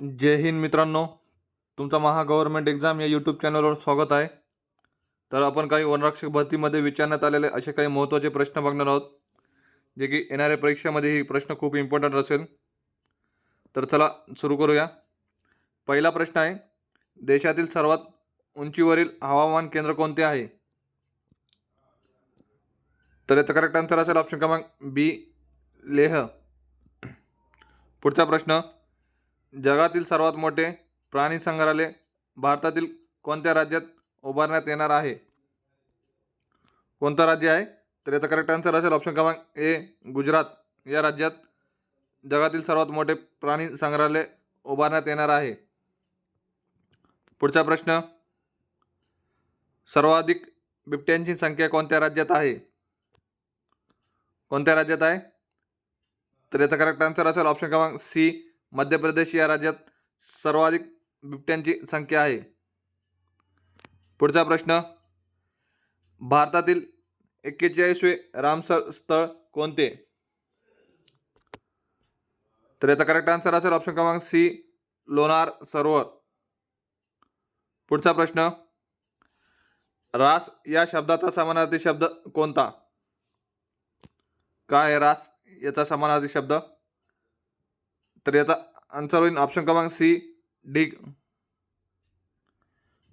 जय हिंद मित्रांनो. तुमचा Maha government exam या यूट्यूब चॅनलवर स्वागत आहे. तर आपण काही वनरक्षक भरतीमध्ये विचारण्यात आलेले असे काही महत्त्वाचे प्रश्न बघणार आहोत. जे की येणाऱ्या परीक्षेमध्ये ही प्रश्न खूप इम्पॉर्टंट असेल. तर चला सुरू करूया. पहिला प्रश्न आहे देशातील सर्वात उंचीवरील हवामान केंद्र कोणते आहे? तर याचा करेक्ट आन्सर असेल ऑप्शन क्रमांक बी लेह. पुढचा प्रश्न जगातील सर्वात मोठे प्राणी संग्रहालय भारतातील कोणत्या राज्यात उभारण्यात येणार आहे? कोणतं राज्य आहे? तर याचा करेक्ट आन्सर असेल ऑप्शन क्रमांक ए गुजरात. या राज्यात जगातील सर्वात मोठे प्राणी संग्रहालय उभारण्यात येणार आहे. पुढचा प्रश्न सर्वाधिक बिबट्यांची संख्या कोणत्या राज्यात आहे? कोणत्या राज्यात आहे? तर याचा करेक्ट आन्सर असेल ऑप्शन क्रमांक सी मध्य प्रदेश या राज्यात सर्वाधिक बिबट्यांची संख्या आहे. पुढचा प्रश्न भारतातील एक्केचाळीसवे रामसर स्थळ कोणते? तर याचा करेक्ट आन्सर असेल ऑप्शन क्रमांक सी लोणार सरोवर. पुढचा प्रश्न रास या शब्दाचा समानार्थी शब्द कोणता? काय रास याचा समानार्थी शब्द? तर याचा आन्सर होईल ऑप्शन क्रमांक सी डी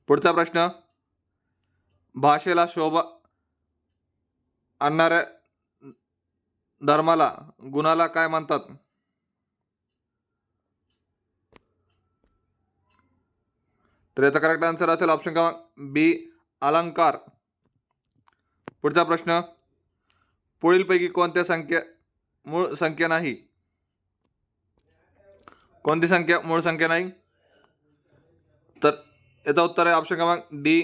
पुढचा प्रश्न भाषेला शोभा आणणाऱ्या धर्माला गुणाला काय म्हणतात? तर याचा करेक्ट आन्सर असेल ऑप्शन क्रमांक बी अलंकार. पुढचा प्रश्न पुढीलपैकी कोणत्या संख्या मूळ संख्या नाही? कोणती संख्या? मूळ संख्या नाही. तर याचा उत्तर आहे ऑप्शन क्रमांक डी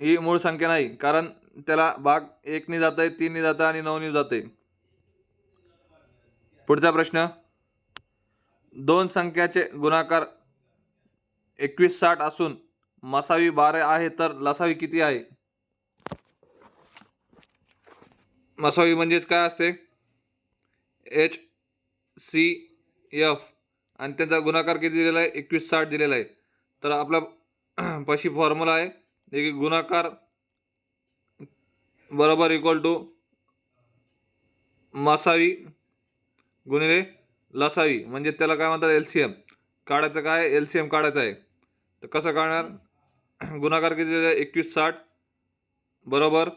ही मूळ संख्या नाही कारण त्याला भाग एकनी जात आहे तीननी जातं आणि नऊनी जाते पुढचा प्रश्न. दोन संख्याचे गुणाकार एकवीस साठ असून मसावी बारा आहे तर लसावी किती आहे? मसावी म्हणजेच काय असते? एच सी एफ आणि त्यांचा गुणाकार किती दिलेला आहे? एकवीस साठ दिलेला आहे. तर आपला पशी फॉर्म्युला आहे. एक गुणाकार बरोबर इक्वल टू मसावी गुणिले लसावी. म्हणजे त्याला काय म्हणतात? एल सी एम काढायचं काय? एल सी एम काढायचं आहे. तर कसं काढणार? गुणाकार किती दिलेला आहे? एकवीस साठ बरोबर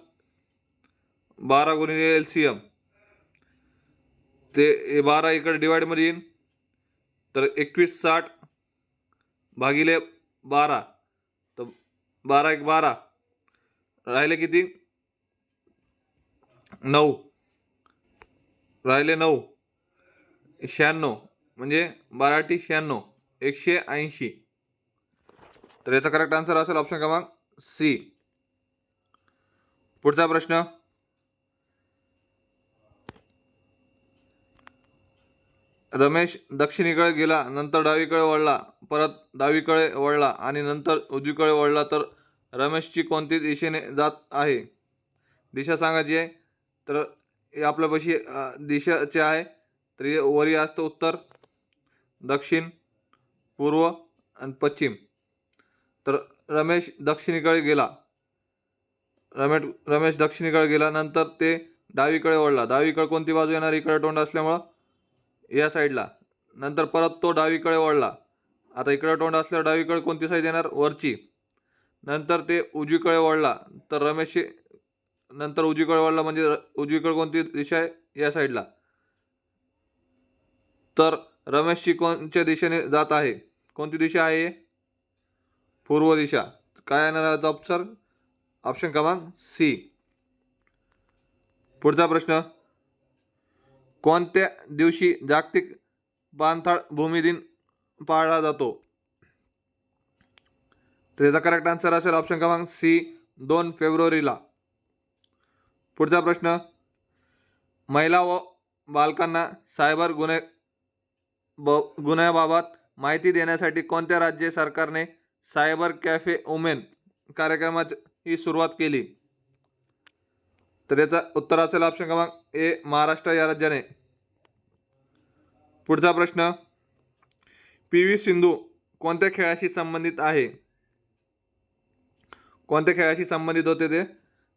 बारा गुणिले एल सी एम ते बारा इकडे डिवाईडमध्ये येईन. तर एकवीस साठ भागिले बारा. तर बारा एक बारा. राहिले किती? नऊ. राहिले नऊ. शहाण्णव. म्हणजे बाराटी शहाण्णव. एकशे ऐंशी. तर याचा करेक्ट आन्सर असेल ऑप्शन क्रमांक सी पुढचा प्रश्न. रमेश दक्षिणेकडे गेला नंतर डावीकडे वळला परत डावीकडे वळला आणि नंतर उजवीकडे वळला तर रमेशची कोणती दिशेने जात आहे. दिशा सांगायची आहे तर हे आपल्यापाशी दिशाचे आहे. तर हे वरी असतं उत्तर दक्षिण पूर्व आणि पश्चिम. तर रमेश दक्षिणेकडे गेला. रमेश रमेश दक्षिणेकडे गेला नंतर ते डावीकडे वळला. डावीकडे कोणती बाजू येणार? इकडे तोंड असल्यामुळं या साईडला. नंतर परत तो डावीकडे वळला. आता इकडे तोंड असल्यावर डावीकडे कोणती साईड येणार? वरची. नंतर ते उजवीकडे वळला. तर रमेशची नंतर उजवीकडे वळला म्हणजे उजवीकडे कोणती दिशा आहे? या साईडला. तर रमेशची कोणत्या दिशेने जात आहे. कोणती दिशा आहे? पूर्व दिशा. काय येणार आहे ऑप्शन ऑप्शन क्रमांक सी पुढचा प्रश्न. कोणत्या दिवशी जागतिक बांधकाळ भूमी दिन पाळला जातो? तर याचा करेक्ट आन्सर असेल ऑप्शन क्रमांक सी दोन फेब्रुवारीला. पुढचा प्रश्न महिला व बालकांना सायबर गुन्हे ब गुन्ह्याबाबत माहिती देण्यासाठी कोणत्या राज्य सरकारने सायबर कॅफे वुमेन कार्यक्रमाची सुरुवात केली? तर याचा उत्तर असेल ऑप्शन क्रमांक ए महाराष्ट्र या राज्याने. पुढचा प्रश्न पी व्ही सिंधू कोणत्या खेळाशी संबंधित आहे? कोणत्या खेळाशी संबंधित होते ते?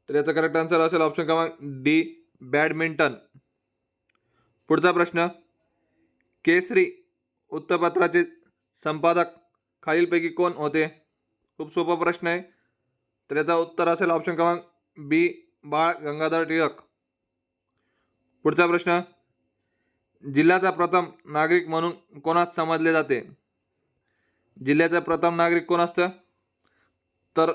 तर याचा करेक्ट आन्सर असेल ऑप्शन क्रमांक डी बॅडमिंटन पुढचा प्रश्न केसरी वृत्तपत्राचे संपादक खालीलपैकी कोण होते? खूप सोपा प्रश्न आहे. तर याचा उत्तर असेल ऑप्शन क्रमांक बी बाळ गंगाधर टिळक. पुढचा प्रश्न. जिल्ह्याचा प्रथम नागरिक म्हणून कोणास समजले जाते? जिल्ह्याचा प्रथम नागरिक कोण असतं? तर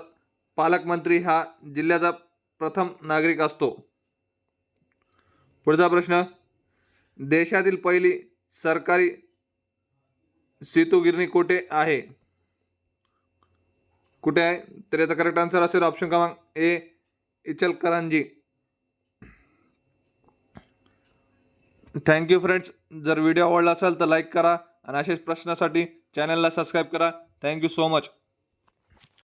पालकमंत्री हा जिल्ह्याचा प्रथम नागरिक असतो. पुढचा प्रश्न. देशातील पहिली सरकारी सेतुगिरणी कुठे आहे? कुठे आहे? तर याचा करेक्ट आन्सर असेल ऑप्शन क्रमांक A Ichalkaranji. Thank you friends जर व्हिडिओ आवडला असेल तर लाईक करा. आणि असेच प्रश्नासाठी चॅनलला सबस्क्राईब करा. Thank you so much